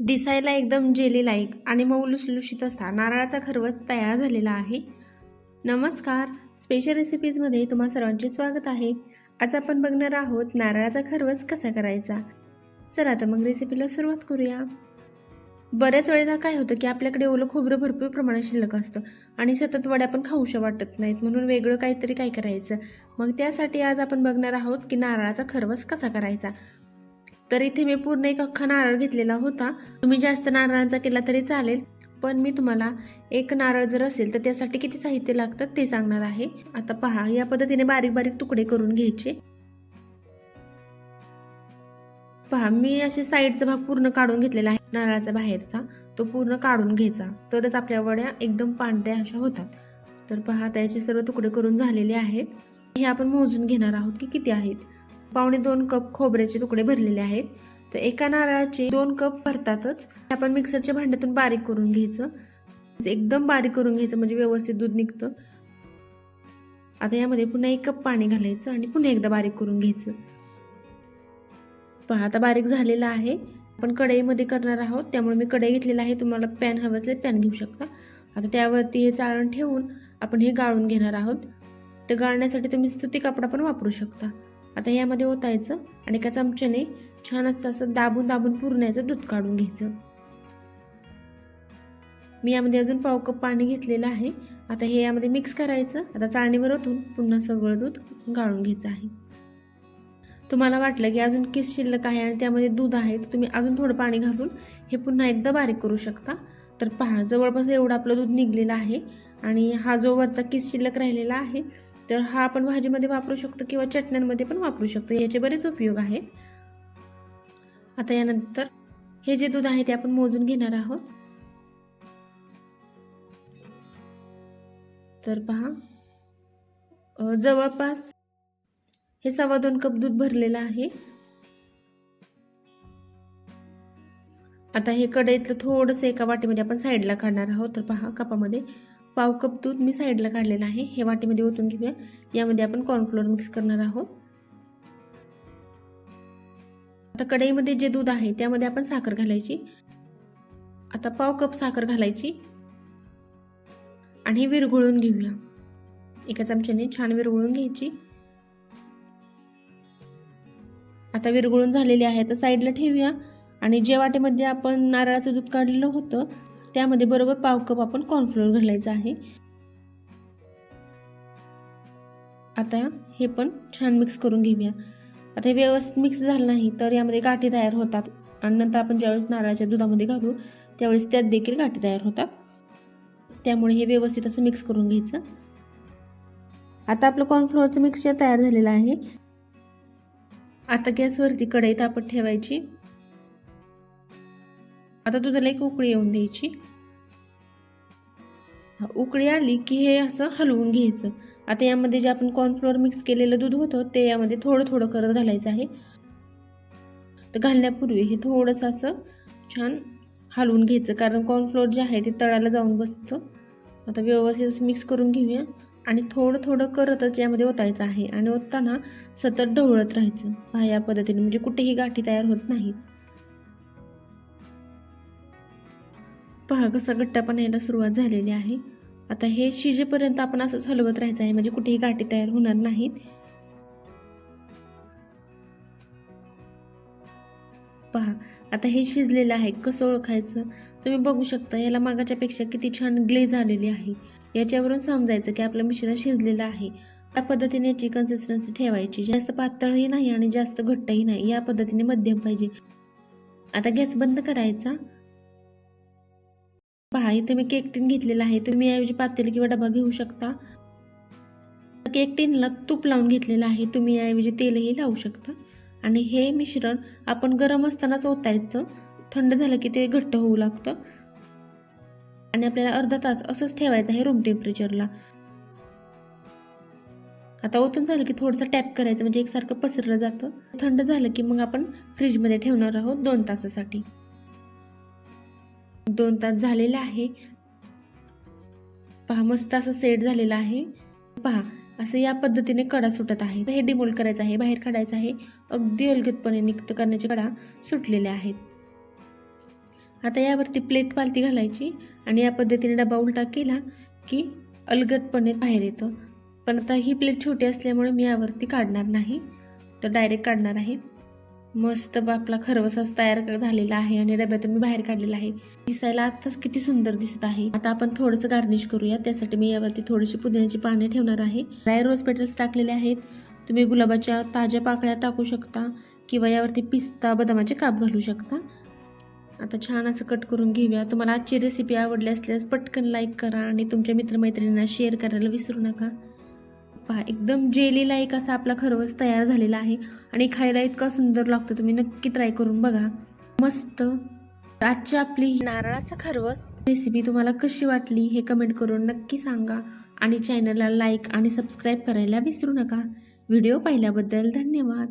दिसायला एकदम jelly like आणि मऊ लुसलुशीत असा नारळाचा खरवस तयार झालेला आहे. नमस्कार. स्पेशल रेसिपीजमध्ये तुम्हा सर्वांचे स्वागत आहे. आज आपण बघणार आहोत नारळाचा खरवस कसा करायचा? चला तर मग रेसिपीला सुरुवात करूया. बऱ्याच वेळेला काय होतं की आपल्याकडे ओलं खोबरं भरपूर प्रमाणात शिल्लक असतं आणि सतत वड्या पण खाऊशा वाटत नाहीत. म्हणून वेगळं काहीतरी काय करायचं? मग त्यासाठी आज आपण बघणार आहोत की नारळाचा खरवस कसा करायचा? तर इथे मी पूर्ण एक अख्खा नारळ घेतलेला होता. तुम्ही जास्त नारळांचा केला तरी चालेल पण मी तुम्हाला एक नारळ जर असेल तर त्यासाठी किती साहित्य लागतात ते सांगणार आहे. आता पहा या पद्धतीने बारीक बारीक तुकडे करून घ्यायचे. पहा मी असे साईडचा भाग पूर्ण काढून घेतलेला आहे नारळाचा बाहेरचा. तो पूर्ण काढून घ्यायचा. तरच आपल्या वड्या एकदम पांढऱ्या अशा होतात. तर पहा त्याचे सर्व तुकडे करून झालेले आहेत. हे आपण मोजून घेणार आहोत की किती आहेत. पावणे दोन कप खोबऱ्याचे तुकडे भरलेले आहेत. तर एका नारळाचे दोन कप भरतातच. आपण मिक्सरच्या भांड्यातून बारीक करून घ्यायचं. एकदम बारीक करून घ्यायचं म्हणजे व्यवस्थित दूध निघतं. आता यामध्ये पुन्हा एक कप पाणी घालायचं आणि पुन्हा एकदा बारीक करून घ्यायचं. पहा आता बारीक झालेला आहे. आपण कढईमध्ये करणार आहोत. त्यामुळे मी कढई घेतलेला आहे. तुम्हाला पॅन हवं असले पॅन घेऊ शकता. आता त्यावरती हे चाळण ठेवून आपण हे गाळून घेणार आहोत. तर गाळण्यासाठी तुम्ही स्तुती कपडा पण वापरू शकता. आता यामध्ये ओतायचं आणि एका चमच्याने छान असं असं दाबून दाबून पूर्ण याचं दूध काढून घ्यायचं. मी यामध्ये अजून पाव कप पाणी घेतलेलं आहे. आता हे यामध्ये मिक्स करायचं. आता चाळणीवर ओतून पुन्हा सगळं दूध गाळून घ्यायचं आहे. तुम्हाला वाटलं की अजून किस शिल्लक आहे आणि त्यामध्ये दूध आहे तर तुम्ही अजून थोडं पाणी घालून हे पुन्हा एकदा बारीक करू शकता. तर पहा जवळपास एवढं आपलं दूध निघलेलं आहे आणि हा जो वरचा किस शिल्लक राहिलेला आहे तर हा आपण भाजीमध्ये वापरू शकतो किंवा चटण्यांमध्ये पण वापरू शकतो. याचे बरेच उपयोग आहेत. आता यानंतर हे जे दूध आहे ते आपण मोजून घेणार आहोत. तर पहा. जवळपास हे सव्वा दोन कप दूध भरलेलं आहे. आता हे कढईतलं थोडंसं एका वाटीमध्ये आपण साईडला काढणार आहोत. तर पहा कपामध्ये पाव कप दूध मी साईडला काढलेलं आहे. हे वाटीमध्ये ओतून घेऊया. यामध्ये आपण कॉर्नफ्लोअर मिक्स करणार आहोत. आता कढईमध्ये जे दूध आहे त्यामध्ये आपण साखर घालायची. आता पाव कप साखर घालायची. आणि विरघळून घेऊया. एका चमच्याने छान विरघळून घ्यायची. आता विरघळून झालेली आहे तर साईडला ठेवूया. आणि जे वाटेमध्ये आपण नारळाचं दूध काढलेलं होतं त्यामध्ये बरोबर पाव कप आपण कॉर्नफ्लोअर घालायचं आहे. आता हे पण छान मिक्स करून घेऊया. आता हे व्यवस्थित मिक्स झालं नाही तर यामध्ये गाठी तयार होतात. आणि नंतर आपण ज्यावेळेस नारळाच्या दुधामध्ये घालू त्यावेळेस त्यात देखील गाठी तयार होतात. त्यामुळे हे व्यवस्थित असं मिक्स करून घ्यायचं. आता आपलं कॉर्नफ्लोअरचं मिक्सचर तयार झालेलं आहे. आता गॅसवरती कढई तापत ठेवायची. आता दुधाला एक उकळी येऊन द्यायची. उकळी आली की हे असं हलवून घ्यायचं. आता यामध्ये जे आपण कॉर्नफ्लोअर मिक्स केलेलं दूध होतं ते यामध्ये थोडं थोडं करत घालायचं आहे. तर घालण्यापूर्वी हे थोडंसं असं छान हलवून घ्यायचं कारण कॉर्नफ्लोअर जे आहे ते तळाला जाऊन बसतं. आता व्यवस्थित असं मिक्स करून घेऊया. आणि थोडं थोडं करतच यामध्ये ओतायचं आहे. आणि ओतताना सतत ढवळत राहायचं. पहा या पद्धतीने. म्हणजे कुठेही गाठी तयार होत नाहीत. पहा कसा गट्टापणा यायला सुरुवात झालेली आहे. आता हे शिजेपर्यंत आपण असंच हलवत राहायचं आहे म्हणजे कुठेही गाठी तयार होणार नाहीत. पहा आता हे शिजलेलं आहे कसं ओळखायचं? तुम्ही बघू शकता याला मागाच्यापेक्षा किती छान ग्लेज आलेली आहे. याच्यावरून समजायचं की आपलं मिश्रण शिजलेलं आहे. या पद्धतीने याची कन्सिस्टन्सी ठेवायची. जास्त पातळही नाही आणि जास्त घट्टही नाही. या पद्धतीने मध्यम पाहिजे. आता गॅस बंद करायचा. पहा इथे मी केक टीन घेतलेला आहे तुम्ही याऐवजी पातेल किंवा डबा घेऊ शकता. केक टीनला तूप लावून घेतलेलं आहे तुम्ही याऐवजी तेलही लावू शकता. आणि हे मिश्रण आपण गरम असतानाच ओतायचं थंड झालं की ते घट्ट होऊ लागतं. आणि आपल्याला अर्धा तास असंच ठेवायचं आहे रूम टेम्परेचरला आता ओतून झालं की थोडंसं टॅप करायचं म्हणजे एकसारखं पसरलं जातं. थंड झालं की मग आपण फ्रीजमध्ये ठेवणार आहोत दोन तासासाठी. दोन तास झालेले आहे. पहा मस्त असं सेट झालेलं आहे. पहा असं या पद्धतीने कडा सुटत आहे. हे डिमोल्ड करायचं आहे बाहेर काढायचं आहे. अगदी अलगदपणे निक्त करण्याचे कडा सुटलेले आहेत. आता यावरती प्लेट पालती घालायची आणि या पद्धतीने डबा उलटा केला की अलगदपणे बाहेर येतं. पण आता ही प्लेट छोटी असल्यामुळे मी यावरती काढणार नाही. तर डायरेक्ट काढणार आहे. मस्त आपला खरवसाच तयार झालेला आहे आणि डब्यातून मी बाहेर काढलेला आहे. दिसायला आताच किती सुंदर दिसत आहे. आता आपण थोडंसं गार्निश करूया. त्यासाठी मी यावरती थोडीशी पुदिन्याची पाने ठेवणार आहे. ड्राय रोज पेटल्स टाकलेले आहेत. तुम्ही गुलाबाच्या ताज्या पाकळ्या टाकू शकता किंवा यावरती पिस्ता बदामाचे काप घालू शकता. आता छान असं कट करून घेऊया. तुम्हाला आजची रेसिपी आवडली असल्यास पटकन लाईक करा आणि तुमच्या मित्रमैत्रिणींना शेअर करायला विसरू नका. पहा एकदम जेली लाईक असा आपला खरवस तयार झालेला आहे. आणि खायला इतका सुंदर लागतो तुम्ही नक्की ट्राय करून बघा. मस्त. आजची आपली नारळाचा खरवस रेसिपी तुम्हाला कशी वाटली हे कमेंट करून नक्की सांगा. आणि चॅनलला लाईक आणि सबस्क्राईब करायला विसरू नका. व्हिडिओ पाहिल्याबद्दल धन्यवाद.